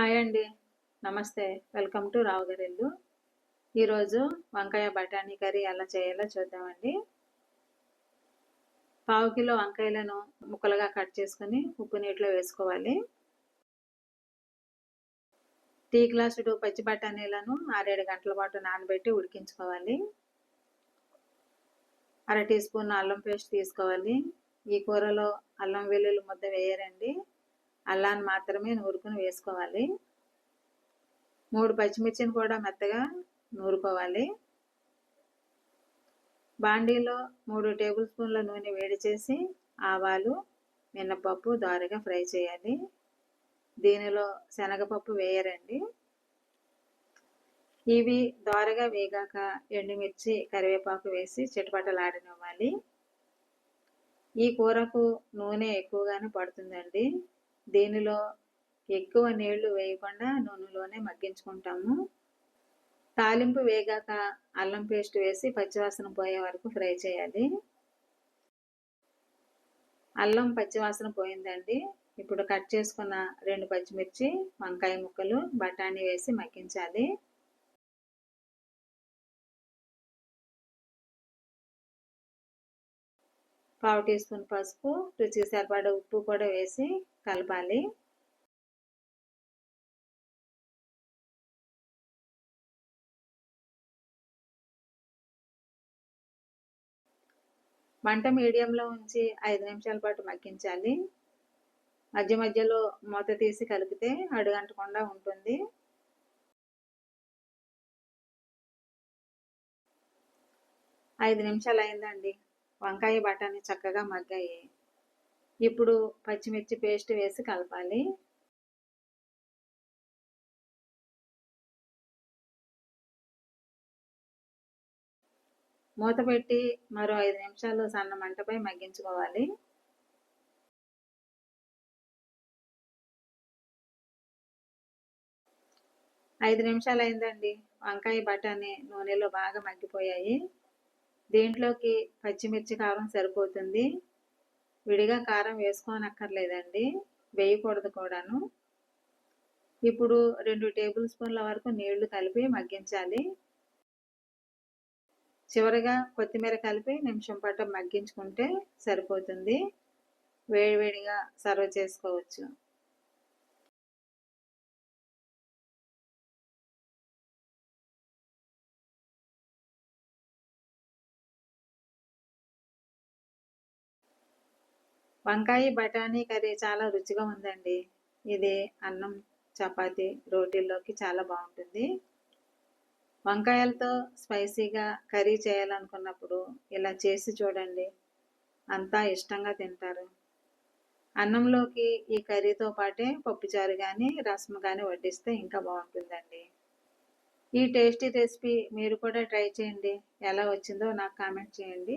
Hi అండి. నమస్తే. Welcome to రావు రావుగారిల్లు ఈరోజు వంకాయ బఠానీ కర్రీ ఎలా చేయాలో చూద్దామండి. పావు కిలో వంకాయలను ముక్కలుగా కట్ చేసుకుని ఉప్పు నీటిలో వేసుకోవాలి. టీ గ్లాసుడు పచ్చి బఠానీలను ఆరేడు గంటల పాటు నానబెట్టి ఉడికించుకోవాలి. అర టీ స్పూన్ అల్లం పేస్ట్ తీసుకోవాలి. ఈ కూరలో అల్లం వెల్లుల్లి ముద్ద వేయరండి. అల్లాన్ని మాత్రమే నూరుకుని వేసుకోవాలి. మూడు పచ్చిమిర్చిని కూడా మెత్తగా నూరుకోవాలి. బాండీలో మూడు టేబుల్ స్పూన్ల నూనె వేడి చేసి ఆవాలు మినపప్పు దారుగా ఫ్రై చేయాలి. దీనిలో శనగపప్పు వేయరండి. ఇవి దోరగా వేగాక ఎండుమిర్చి కరివేపాకు వేసి చిటపటలాడనివ్వాలి. ఈ కూరకు నూనె ఎక్కువగానే పడుతుందండి. దీనిలో ఎక్కువ నీళ్ళు వేయకుండా నూనెలోనే మగ్గించుకుంటాము. తాలింపు వేగాక అల్లం పేస్ట్ వేసి పచ్చివాసన పోయే వరకు ఫ్రై చేయాలి. అల్లం పచ్చివాసన పోయిందండి. ఇప్పుడు కట్ చేసుకున్న రెండు పచ్చిమిర్చి వంకాయ ముక్కలు బఠానీ వేసి మగ్గించాలి. పావు టీ స్పూన్ పసుపు రుచి సరిపడ ఉప్పు కూడా వేసి కలపాలి. మంట మీడియంలో ఉంచి ఐదు నిమిషాల పాటు మగ్గించాలి. మధ్య మధ్యలో మూత తీసి కలిపితే అడుగంటకుండా ఉంటుంది. ఐదు నిమిషాలు అయిందండి. వంకాయ బఠానీ చక్కగా మగ్గాయి. ఇప్పుడు పచ్చిమిర్చి పేస్ట్ వేసి కలపాలి. మూత పెట్టి మరో ఐదు నిమిషాలు సన్న మంటపై మగ్గించుకోవాలి. ఐదు నిమిషాలు అయిందండి. వంకాయ బఠానీ నూనెలో బాగా మగ్గిపోయాయి. దీంట్లోకి పచ్చిమిర్చి కారం సరిపోతుంది. విడిగా కారం వేసుకోనక్కర్లేదండి. వేయకూడదు కూడాను. ఇప్పుడు రెండు టేబుల్ స్పూన్ల వరకు నీళ్ళు కలిపి మగ్గించాలి. చివరిగా కొత్తిమీర కలిపి నిమిషం పాటు మగ్గించుకుంటే సరిపోతుంది. వేడివేడిగా సర్వ్ చేసుకోవచ్చు. వంకాయ బఠానీ కర్రీ చాలా రుచిగా ఉందండి. ఇది అన్నం చపాతి రోటీల్లోకి చాలా బాగుంటుంది. వంకాయలతో స్పైసీగా కర్రీ చేయాలనుకున్నప్పుడు ఇలా చేసి చూడండి. అంతా ఇష్టంగా తింటారు. అన్నంలోకి ఈ కర్రీతో పాటే పప్పుచారు కానీ రసం కానీ వడ్డిస్తే ఇంకా బాగుంటుందండి. ఈ టేస్టీ రెసిపీ మీరు కూడా ట్రై చేయండి. ఎలా వచ్చిందో నాకు కామెంట్ చేయండి.